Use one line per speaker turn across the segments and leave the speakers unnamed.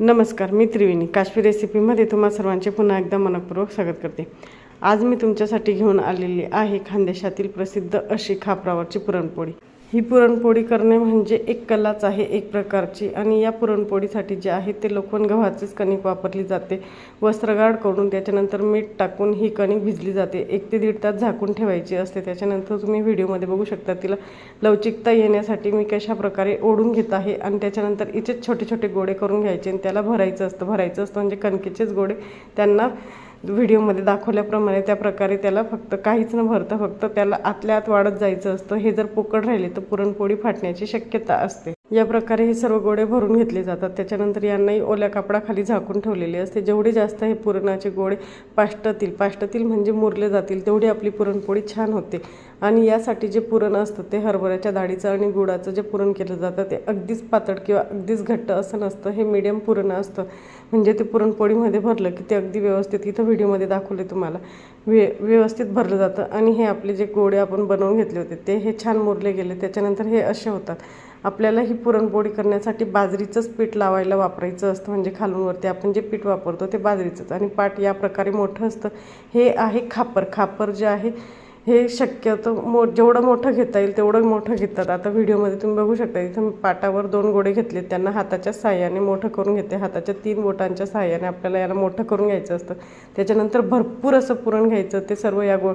नमस्कार मी त्रिवेणी. काश्मीर रेसिपीमध्ये तुम्हा सर्वांचे पुन्हा एकदा मनपूर्वक स्वागत करते. आज मी तुमच्यासाठी घेऊन आलेली आहे खानदेशातील प्रसिद्ध अशी खापरावरची पुरणपोळी. ही पुरणपोळी करणे म्हणजे एक कलाच आहे एक प्रकारची. आणि या पुरणपोळीसाठी जे आहे ते लोखंड गव्हाचीच कणिक वापरली जाते. वस्त्रगाड करून त्याच्यानंतर मीठ टाकून ही कणिक भिजली जाते. एक ते दीड तास झाकून ठेवायची असते. त्याच्यानंतर तुम्ही व्हिडिओमध्ये बघू शकता तिला लवचिकता येण्यासाठी मी कशा प्रकारे ओढून घेत आहे आणि त्याच्यानंतर इथेच छोटे छोटे गोळे करून घ्यायचे आणि त्याला भरायचं असतं. भरायचं असतं म्हणजे कणकेचेच गोळे त्यांना व्हिडिओमध्ये दाखवल्याप्रमाणे त्या प्रकारे त्याला फक्त काहीच न भरता फक्त त्याला आतल्या आत वाढत जायचं असतं. हे जर पोकळ राहिले तर पुरणपोळी फाटण्याची शक्यता असते. या प्रकारे हे सर्व गोळे भरून घेतले जातात त्याच्यानंतर यांनाही ओल्या कापडाखाली झाकून ठेवलेले असते. जेवढे जास्त हे पुरणाचे गोळे पाष्टतील पाष्टतील म्हणजे मुरले जातील तेवढी आपली पुरणपोळी छान होते. आणि यासाठी जे पुरण असतं ते हरभऱ्याच्या डाळीचं आणि गुळाचं जे पुरण केलं जातं ते अगदीच पातळ किंवा अगदीच घट्ट असं नसतं. हे मीडियम पुरण असतं. म्हणजे ते पुरणपोळीमध्ये भरलं की ते अगदी व्यवस्थित इथं व्हिडिओमध्ये दाखवले तुम्हाला व्य व्यवस्थित भरलं जातं. आणि हे आपले जे गोळे आपण बनवून घेतले होते ते हे छान मुरले गेले. त्याच्यानंतर हे असे होतात. आपल्याला ही पुरणपोळी करण्यासाठी बाजरीचंच पीठ लावायला वापरायचं असतं. म्हणजे खालूनवरती आपण जे पीठ वापरतो ते बाजरीचंच. आणि पाट या प्रकारे मोठं असतं. हे आहे खापर. खापर जे आहे हे शक्यतो मो जेवढं मोठं घेता येईल तेवढं मोठं घेतात. आता व्हिडिओमध्ये तुम्ही बघू शकता इथं मी पाटावर दोन गोळे घेतले त्यांना हाताच्या साह्याने मोठं करून घेते. हाताच्या तीन बोटांच्या साह्याने आपल्याला याला मोठं करून घ्यायचं असतं. त्याच्यानंतर भरपूर असं पुरण घ्यायचं. ते सर्व या गो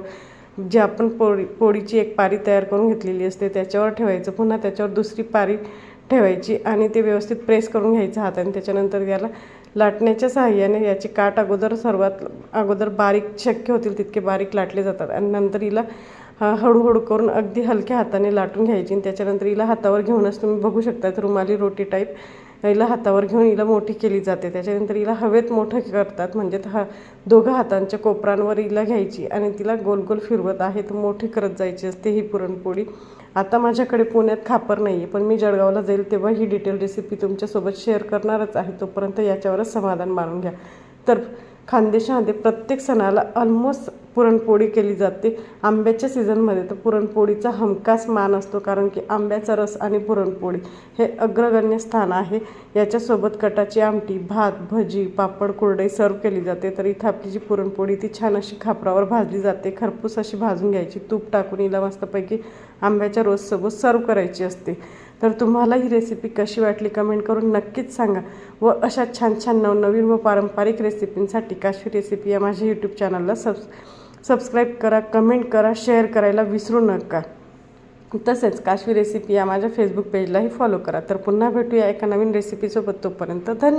जे आपण पोळी पोळीची एक पारी तयार करून घेतलेली असते त्याच्यावर ठेवायचं. पुन्हा त्याच्यावर दुसरी पारी ठेवायची आणि ते व्यवस्थित प्रेस करून घ्यायचं हाताने. त्याच्यानंतर याला लाटण्याच्या सहाय्याने याची काट अगोदर सर्वात अगोदर बारीक शक्य होतील तितके बारीक लाटले जातात. आणि नंतर हिला हळूहळू करून अगदी हलक्या हाताने लाटून घ्यायची. आणि त्याच्यानंतर हिला हातावर घेऊनच तुम्ही बघू शकता रुमाली रोटी टाईप हिला हातावर घेऊन हिला मोठी केली जाते. त्याच्यानंतर हिला हवेत मोठं करतात. म्हणजे हा दोघं हातांच्या कोपरांवर हिला घ्यायची आणि तिला गोल गोल फिरवत आहे. तर मोठी करत जायची असते ही पुरणपोळी. आता माझ्याकडे पुण्यात खापर नाही आहे पण मी जळगावला जाईल तेव्हा ही डिटेल रेसिपी तुमच्यासोबत शेअर करणारच आहे. तोपर्यंत याच्यावरच समाधान मानून घ्या. तर खानदेशामध्ये प्रत्येक सणाला ऑलमोस्ट पुरणपोळी केली जाते. आंब्याच्या सीझनमध्ये तर पुरणपोळीचा हमखास मान असतो कारण की आंब्याचा रस आणि पुरणपोळी हे अग्रगण्य स्थान आहे. याच्यासोबत कटाची आमटी भात भजी पापड कुरडई सर्व केली जाते. तर इथं आपली जी पुरणपोळी ती छान अशी खापरावर भाजली जाते. खरपूस अशी भाजून घ्यायची. तूप टाकून हिला मस्तपैकी आंब्याच्या रोजसोबत सर्व करायची असते. तर तुम्हाला ही रेसिपी कशी वाटली कमेंट करून नक्कीच सांगा. व अशा छान छान नवनवीन व पारंपरिक रेसिपींसाठी काश्मीर रेसिपी या माझ्या यूट्यूब चॅनलला सबस्क्राईब सबस्क्राईब करा कमेंट करा शेअर करायला विसरू नका. तसेच काश्मीर रेसिपी या माझ्या फेसबुक पेजलाही फॉलो करा. तर पुन्हा भेटूया एका नवीन रेसिपीसोबत तोपर्यंत. धन्यवाद.